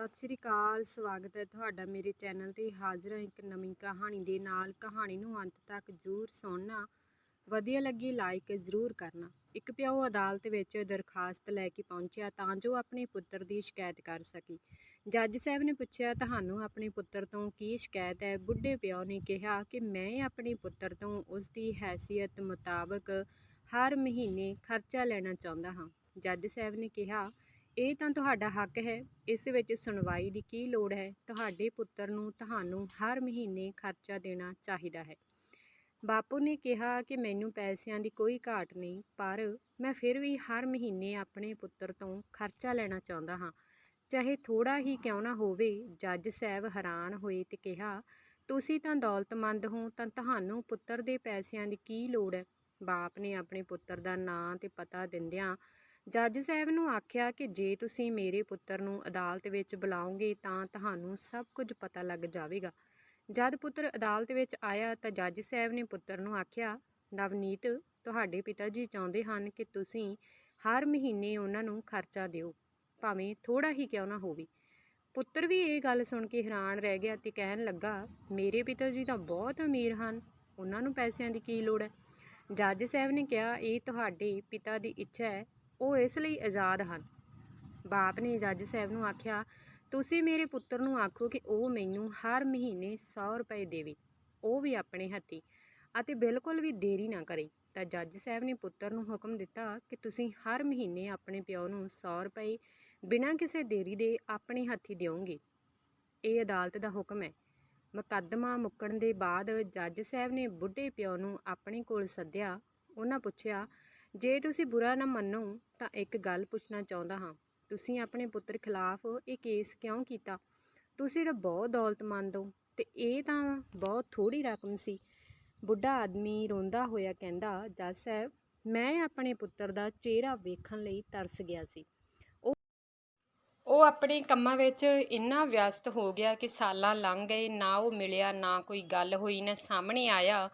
ਸਤਿ ਸ਼੍ਰੀ ਅਕਾਲ, ਸਵਾਗਤ ਹੈ ਤੁਹਾਡਾ ਮੇਰੇ ਚੈਨਲ ਤੇ ਹਾਜ਼ਰ ਹਾਂ ਇੱਕ ਨਵੀਂ ਕਹਾਣੀ ਦੇ ਨਾਲ। ਕਹਾਣੀ ਨੂੰ ਅੰਤ ਤੱਕ ਜ਼ਰੂਰ ਸੁਣਨਾ। ਵਧੀਆ ਲੱਗੀ ਲਾਈਕ ਜ਼ਰੂਰ ਕਰਨਾ। ਇੱਕ ਪਿਓ ਅਦਾਲਤ ਵਿੱਚ ਦਰਖਾਸਤ ਲੈ ਕੇ ਪਹੁੰਚਿਆ ਤਾਂ ਜੋ ਆਪਣੇ ਪੁੱਤਰ ਦੀ ਸ਼ਿਕਾਇਤ ਕਰ ਸਕੀ। ਜੱਜ ਸਾਹਿਬ ਨੇ ਪੁੱਛਿਆ, ਤੁਹਾਨੂੰ ਆਪਣੇ ਪੁੱਤਰ ਤੋਂ ਕੀ ਸ਼ਿਕਾਇਤ ਹੈ? ਬੁੱਢੇ ਪਿਓ ਨੇ ਕਿਹਾ ਕਿ, ਮੈਂ ਆਪਣੇ ਪੁੱਤਰ ਤੋਂ ਉਸ ਦੀ ਹੈਸੀਅਤ ਮੁਤਾਬਕ ਹਰ ਮਹੀਨੇ ਖਰਚਾ ਲੈਣਾ ਚਾਹੁੰਦਾ ਹਾਂ। ਜੱਜ ਸਾਹਿਬ ਨੇ ਕਿਹਾ ਇਹ ਤਾਂ ਤੁਹਾਡਾ ਹੱਕ ਹੈ, ਇਸ ਵਿੱਚ ਸੁਣਵਾਈ ਦੀ ਕੀ ਲੋੜ ਹੈ? ਤੁਹਾਡੇ ਪੁੱਤਰ ਨੂੰ ਤੁਹਾਨੂੰ ਹਰ ਮਹੀਨੇ ਖਰਚਾ ਦੇਣਾ ਚਾਹੀਦਾ ਹੈ। ਬਾਪੂ ਨੇ ਕਿਹਾ ਕਿ ਮੈਨੂੰ ਪੈਸਿਆਂ ਦੀ ਕੋਈ ਘਾਟ ਨਹੀਂ, ਪਰ ਮੈਂ ਫਿਰ ਵੀ ਹਰ ਮਹੀਨੇ ਆਪਣੇ ਪੁੱਤਰ ਤੋਂ ਖਰਚਾ ਲੈਣਾ ਚਾਹੁੰਦਾ ਹਾਂ। ਚਾਹੇ ਥੋੜਾ ਹੀ ਕਿਉਂ ਨਾ ਹੋਵੇ, ਜੱਜ ਸਾਹਿਬ ਹੈਰਾਨ ਹੋਏ ਤੇ ਕਿਹਾ, ਤੁਸੀਂ ਤਾਂ ਦੌਲਤਮੰਦ ਹੋ, ਤਾਂ ਤੁਹਾਨੂੰ ਪੁੱਤਰ ਦੇ ਪੈਸਿਆਂ ਦੀ ਕੀ ਲੋੜ ਹੈ? ਬਾਪ ਨੇ ਆਪਣੇ ਪੁੱਤਰ ਦਾ ਨਾਂ ਤੇ ਪਤਾ ਦਿੰਦਿਆਂ ਜੱਜ ਸਾਹਿਬ ਨੂੰ ਆਖਿਆ ਕਿ ਜੇ ਤੁਸੀਂ ਮੇਰੇ ਪੁੱਤਰ ਨੂੰ ਅਦਾਲਤ ਵਿੱਚ ਬੁਲਾਓਗੇ ਤਾਂ ਤੁਹਾਨੂੰ ਸਭ ਕੁਝ ਪਤਾ ਲੱਗ ਜਾਵੇਗਾ। ਜਦ ਪੁੱਤਰ ਅਦਾਲਤ ਵਿੱਚ ਆਇਆ ਤਾਂ ਜੱਜ ਸਾਹਿਬ ਨੇ ਪੁੱਤਰ ਨੂੰ ਆਖਿਆ, ਨਵਨੀਤ, ਤੁਹਾਡੇ ਪਿਤਾ ਜੀ ਚਾਹੁੰਦੇ ਹਨ ਕਿ ਤੁਸੀਂ ਹਰ ਮਹੀਨੇ ਉਹਨਾਂ ਨੂੰ ਖਰਚਾ ਦਿਓ, ਭਾਵੇਂ ਥੋੜਾ ਹੀ ਕਿਉਂ ਨਾ ਹੋਵੇ। ਪੁੱਤਰ ਵੀ ਇਹ ਗੱਲ ਸੁਣ ਕੇ ਹੈਰਾਨ ਰਹਿ ਗਿਆ ਤੇ ਕਹਿਣ ਲੱਗਾ, ਮੇਰੇ ਪਿਤਾ ਜੀ ਤਾਂ ਬਹੁਤ ਅਮੀਰ ਹਨ, ਉਹਨਾਂ ਨੂੰ ਪੈਸਿਆਂ ਦੀ ਕੀ ਲੋੜ ਹੈ? ਜੱਜ ਸਾਹਿਬ ਨੇ ਕਿਹਾ, ਇਹ ਤੁਹਾਡੇ ਪਿਤਾ ਦੀ ਇੱਛਾ ਹੈ ਉਹ ਇਸ ਲਈ ਆਜ਼ਾਦ ਹਨ। ਬਾਪ ਨੇ ਜੱਜ ਸਾਹਿਬ ਨੂੰ ਆਖਿਆ, ਤੁਸੀਂ ਮੇਰੇ ਪੁੱਤਰ ਨੂੰ ਆਖੋ ਕਿ ਉਹ ਮੈਨੂੰ ਹਰ ਮਹੀਨੇ 100 ਰੁਪਏ ਦੇਵੇ। ਉਹ ਵੀ ਆਪਣੇ ਹੱਥੀ ਅਤੇ ਬਿਲਕੁਲ ਵੀ ਦੇਰੀ ਨਾ ਕਰੇ। ਤਾਂ ਜੱਜ ਸਾਹਿਬ ਨੇ ਪੁੱਤਰ ਨੂੰ ਹੁਕਮ ਦਿੱਤਾ ਕਿ ਤੁਸੀਂ ਹਰ ਮਹੀਨੇ ਆਪਣੇ ਪਿਓ ਨੂੰ 100 ਰੁਪਏ ਬਿਨਾਂ ਕਿਸੇ ਦੇਰੀ ਦੇ ਆਪਣੇ ਹੱਥੀ ਦਿਓਗੇ। ਇਹ ਅਦਾਲਤ ਦਾ ਹੁਕਮ ਹੈ। ਮੁਕੱਦਮਾ ਮੁੱਕਣ ਦੇ ਬਾਅਦ ਜੱਜ ਸਾਹਿਬ ਨੇ ਬੁੱਢੇ ਪਿਓ ਨੂੰ ਆਪਣੇ ਕੋਲ ਸੱਦਿਆ। ਉਹਨਾਂ ਪੁੱਛਿਆ ਜੇ ਤੁਸੀਂ ਬੁਰਾ ਨਾ ਮੰਨੋ, ਤਾਂ ਇੱਕ ਗੱਲ ਪੁੱਛਣਾ ਚਾਹੁੰਦਾ ਹਾਂ। ਤੁਸੀਂ ਆਪਣੇ ਪੁੱਤਰ ਖਿਲਾਫ ਇਹ ਕੇਸ ਕਿਉਂ ਕੀਤਾ? ਤੁਸੀਂ ਤਾਂ ਬਹੁਤ ਦੌਲਤਮੰਦ ਹੋ ਤੇ ਇਹ ਤਾਂ ਬਹੁਤ ਥੋੜੀ ਰਕਮ ਸੀ। ਬੁੱਢਾ ਆਦਮੀ ਰੋਂਦਾ ਹੋਇਆ ਕਹਿੰਦਾ, ਜੱਜ ਸਾਹਿਬ, ਮੈਂ ਆਪਣੇ ਪੁੱਤਰ ਦਾ ਚਿਹਰਾ ਵੇਖਣ ਲਈ ਤਰਸ ਗਿਆ ਸੀ। ਉਹ ਉਹ ਆਪਣੇ ਕੰਮਾਂ ਵਿੱਚ ਇੰਨਾ ਵਿਅਸਤ ਹੋ ਗਿਆ ਕਿ ਸਾਲਾਂ ਲੰਘ ਗਏ, ਨਾ ਉਹ ਮਿਲਿਆ, ਨਾ ਕੋਈ ਗੱਲ ਹੋਈ, ਨਾ ਸਾਹਮਣੇ ਆਇਆ,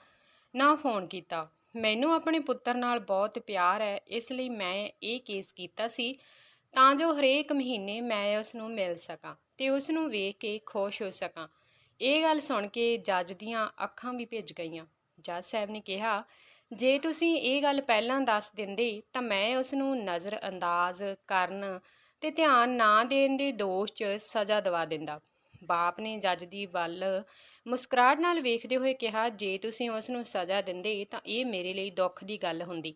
ਨਾ ਫੋਨ ਕੀਤਾ। ਮੈਨੂੰ ਆਪਣੇ ਪੁੱਤਰ ਨਾਲ ਬਹੁਤ ਪਿਆਰ ਹੈ, ਇਸ ਲਈ ਮੈਂ ਇਹ ਕੇਸ ਕੀਤਾ ਸੀ ਤਾਂ ਜੋ ਹਰੇਕ ਮਹੀਨੇ ਮੈਂ ਉਸ ਨੂੰ ਮਿਲ ਸਕਾਂ ਤੇ ਉਸ ਨੂੰ ਵੇਖ ਕੇ ਖੁਸ਼ ਹੋ ਸਕਾਂ। ਇਹ ਗੱਲ ਸੁਣ ਕੇ ਜੱਜ ਦੀਆਂ ਅੱਖਾਂ ਵੀ ਭਿੱਜ ਗਈਆਂ। ਜੱਜ ਸਾਹਿਬ ਨੇ ਕਿਹਾ, ਜੇ ਤੁਸੀਂ ਇਹ ਗੱਲ ਪਹਿਲਾਂ ਦੱਸ ਦਿੰਦੇ ਤਾਂ ਮੈਂ ਉਸ ਨੂੰ ਨਜ਼ਰ ਅੰਦਾਜ਼ ਕਰਨ ਤੇ ਧਿਆਨ ਨਾ ਦੇਣ ਦੇ ਦੋਸ਼ 'ਚ ਸਜ਼ਾ ਦਵਾ ਦਿੰਦਾ। ਬਾਪ ਨੇ ਜੱਜ ਦੀ ਵੱਲ ਮੁਸਕਰਾਹਟ ਨਾਲ ਵੇਖਦੇ ਹੋਏ ਕਿਹਾ, ਜੇ ਤੁਸੀਂ ਉਸ ਨੂੰ ਸਜ਼ਾ ਦਿੰਦੇ ਤਾਂ ਇਹ ਮੇਰੇ ਲਈ ਦੁੱਖ ਦੀ ਗੱਲ ਹੁੰਦੀ।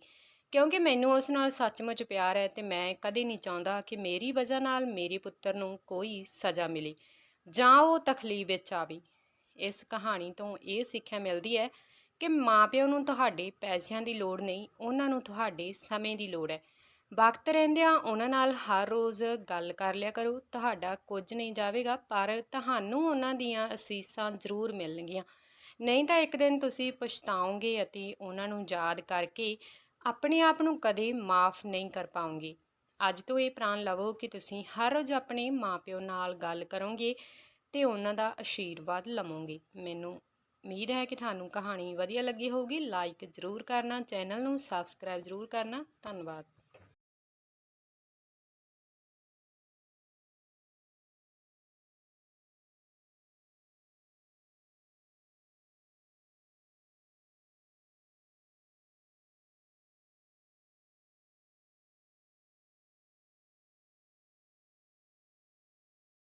ਕਿਉਂਕਿ ਮੈਨੂੰ ਉਸ ਨਾਲ ਸੱਚਮੁੱਚ ਪਿਆਰ ਹੈ ਤੇ ਮੈਂ ਕਦੇ ਨਹੀਂ ਚਾਹੁੰਦਾ ਕਿ ਮੇਰੀ ਵਜ੍ਹਾ ਨਾਲ ਮੇਰੇ ਪੁੱਤਰ ਨੂੰ ਕੋਈ ਸਜ਼ਾ ਮਿਲੇ, ਜਾਂ ਉਹ ਤਕਲੀਫ ਵਿੱਚ ਆਵੇ। ਇਸ ਕਹਾਣੀ ਤੋਂ ਇਹ ਸਿੱਖਿਆ ਮਿਲਦੀ ਹੈ ਕਿ ਮਾਪਿਆਂ ਨੂੰ ਤੁਹਾਡੇ ਪੈਸਿਆਂ ਦੀ ਲੋੜ ਨਹੀਂ, ਉਹਨਾਂ ਨੂੰ ਤੁਹਾਡੇ ਸਮੇਂ ਦੀ ਲੋੜ ਹੈ। ਵਕਤ ਰਹਿੰਦਿਆਂ ਉਹਨਾਂ ਨਾਲ ਹਰ ਰੋਜ਼ ਗੱਲ ਕਰ ਲਿਆ ਕਰੋ। ਤੁਹਾਡਾ ਕੁਝ ਨਹੀਂ ਜਾਵੇਗਾ, ਪਰ ਤੁਹਾਨੂੰ ਉਹਨਾਂ ਦੀਆਂ ਅਸੀਸਾਂ ਜ਼ਰੂਰ ਮਿਲਣਗੀਆਂ। ਨਹੀਂ ਤਾਂ ਇੱਕ ਦਿਨ ਤੁਸੀਂ ਪਛਤਾਓਗੇ ਅਤੇ ਉਹਨਾਂ ਨੂੰ ਯਾਦ ਕਰਕੇ ਆਪਣੇ ਆਪ ਨੂੰ ਕਦੇ ਮਾਫ ਨਹੀਂ ਕਰ ਪਾਓਗੇ। ਅੱਜ ਤੋਂ ਇਹ ਪ੍ਰਾਣ ਲਵੋ ਕਿ ਤੁਸੀਂ ਹਰ ਰੋਜ਼ ਆਪਣੇ ਮਾਪਿਓ ਨਾਲ ਗੱਲ ਕਰੋਗੇ ਤੇ ਉਹਨਾਂ ਦਾ ਆਸ਼ੀਰਵਾਦ ਲਵੋਗੇ। ਮੈਨੂੰ ਉਮੀਦ ਹੈ ਕਿ ਤੁਹਾਨੂੰ ਕਹਾਣੀ ਵਧੀਆ ਲੱਗੀ ਹੋਊਗੀ। ਲਾਈਕ ਜ਼ਰੂਰ ਕਰਨਾ, ਚੈਨਲ ਨੂੰ ਸਬਸਕ੍ਰਾਈਬ ਜ਼ਰੂਰ ਕਰਨਾ। ਧੰਨਵਾਦ।